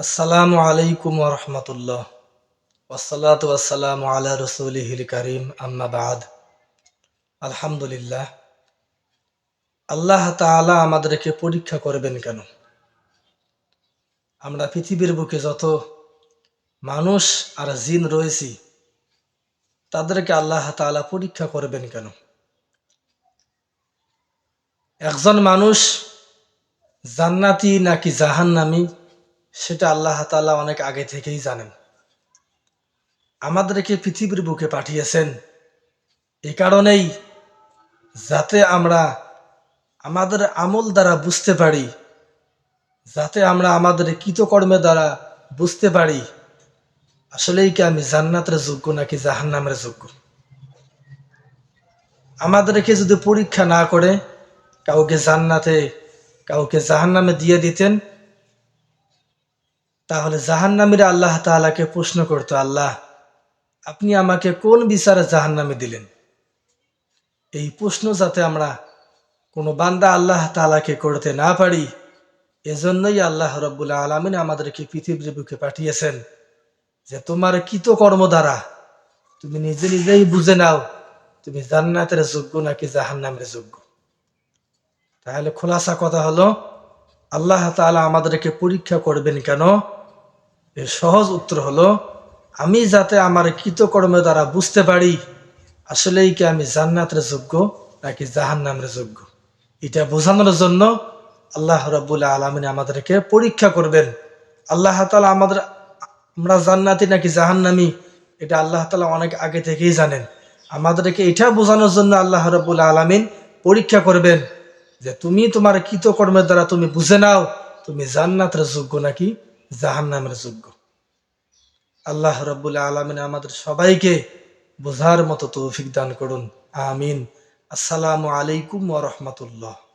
আসসালামু আলাইকুম রহমতুল্লাহ। ওসালাত ওয়াসালাম আলা রসুলিহিল করিম, আম্মা বাদ। আলহামদুলিল্লাহ। আল্লাহ তাআলা আমাদেরকে পরীক্ষা করবেন কেন? আমরা পৃথিবীর বুকে যত মানুষ আর জিন রয়েছি, তাদেরকে আল্লাহ তাআলা পরীক্ষা করবেন কেন? একজন মানুষ জান্নাতি নাকি জাহান্নামি? সেটা আল্লাহ তাআলা অনেক আগে থেকেই জানেন। আমাদেরকে পৃথিবীর বুকে পাঠিয়েছেন। এ কারণেই যাতে আমরা আমাদের আমল দ্বারা বুঝতে পারি, যাতে আমরা আমাদের কৃতকর্মের দ্বারা বুঝতে পারি, আসলেই কি আমি জান্নাতের যোগ্য নাকি জাহান্নামের যোগ্য? আমাদেরকে যদি পরীক্ষা না করে, কাউকে জান্নাতে, কাউকে জাহান্নামে দিয়ে দিতেন তাহলে জাহান্নামীরা আল্লাহ তাআলাকে প্রশ্ন করতো, আল্লাহ, আপনি আমাকে কোন বিচারে জাহান্নামে দিলেন? এই প্রশ্ন যাতে আমরা কোনো বান্দা আল্লাহ তাআলাকে করতে না পারি, এজন্যই আল্লাহ রব্বুল আলমিন আমাদেরকে পৃথিবীর বুকে পাঠিয়েছেন যে তোমার কৃতকর্ম দ্বারা তুমি নিজে নিজেই বুঝে নাও তুমি জান্নাতের যোগ্য নাকি জাহান্নামের যোগ্য। তাহলে খোলাসা কথা হলো, আল্লাহ তাআলা আমাদেরকে পরীক্ষা করবেন কেন? এর সহজ উত্তর হলো, আমি যাতে আমার কৃতকর্মের দ্বারা বুঝতে পারি, আসলেই কি আমি জান্নাতের যোগ্য নাকি জাহান্নামের যোগ্য? এটা বোঝানোর জন্য আল্লাহ রব্বুল আলমিন আমাদেরকে পরীক্ষা করবেন। আল্লাহ তালা আমাদের, আমরা জান্নাতি নাকি জাহান্নামি? এটা আল্লাহ তালা অনেক আগে থেকেই জানেন। আমাদেরকে এটা বোঝানোর জন্য আল্লাহ রব্বুল আলমিন পরীক্ষা করবেন যে, তুমি তোমার কৃতকর্মের দ্বারা তুমি বুঝে নাও, তুমি জান্নাতের যোগ্য নাকি জাহান্নামের যোগ্য। আল্লাহ রব্বুল আলমিন আমাদের সবাইকে বোঝার মতো তৌফিক দান করুন। আমিন। আসসালামু আলাইকুম ওরহমতুল্লাহ রাহমাতুল্লাহ।